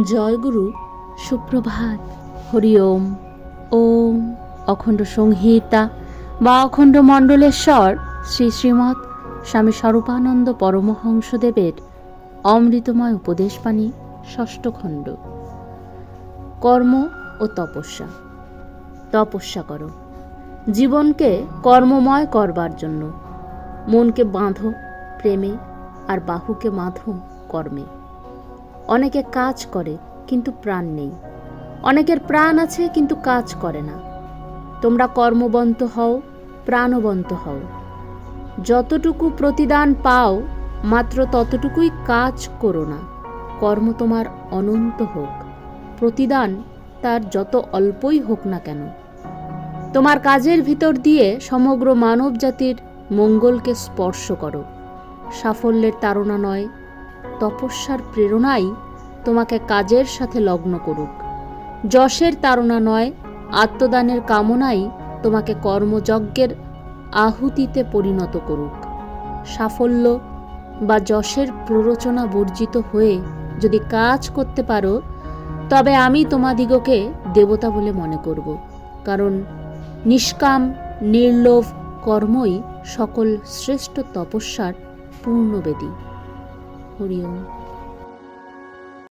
জয়গুরু, সুপ্রভাত। হরি ওম। ওম অখণ্ড সংহিতা বা অখণ্ড মণ্ডলেশ্বর শ্রী শ্রীমৎ স্বামী স্বরূপানন্দ পরমহংসদেবের অমৃতময় উপদেশবাণী, ষষ্ঠ খণ্ড। কর্ম ও তপস্যা। তপস্যা করো। জীবনকে কর্মময় করবার জন্য। মনকে বাঁধো প্রেমে আর বাহুকে বাঁধো কর্মে। অনেকে কাজ করে, কিন্তু প্রাণ নেই। অনেকের প্রাণ আছে, কিন্তু কাজ করে না। তোমরা কর্মবন্ত হও, প্রাণবন্ত হও। যতটুকু প্রতিদান পাও, মাত্র ততটুকুই কাজ করো না। কর্ম তোমার অনন্ত হোক। প্রতিদান তার যত অল্পই হোক না কেন। তোমার কাজের ভিতর দিয়ে সমগ্র মানব জাতির মঙ্গলকে স্পর্শ করো। সাফল্যের তাড়না নয় তপস্যার প্রেরণাই তোমাকে কাজের সাথে লগ্ন করুক। যশের তাড়না নয়, আত্মদানের কামনাই তোমাকে কর্মযজ্ঞের আহুতিতে পরিণত করুক। সাফল্য বা যশের প্ররোচনা বর্জিত হয়ে যদি কাজ করতে পারো, তবে আমি তোমাদিগকে দেবতা বলে মনে করব, কারণ নিষ্কাম, নির্লোভ কর্মই সকল শ্রেষ্ঠ তপস্যার পূর্ণবেদী। 护理哦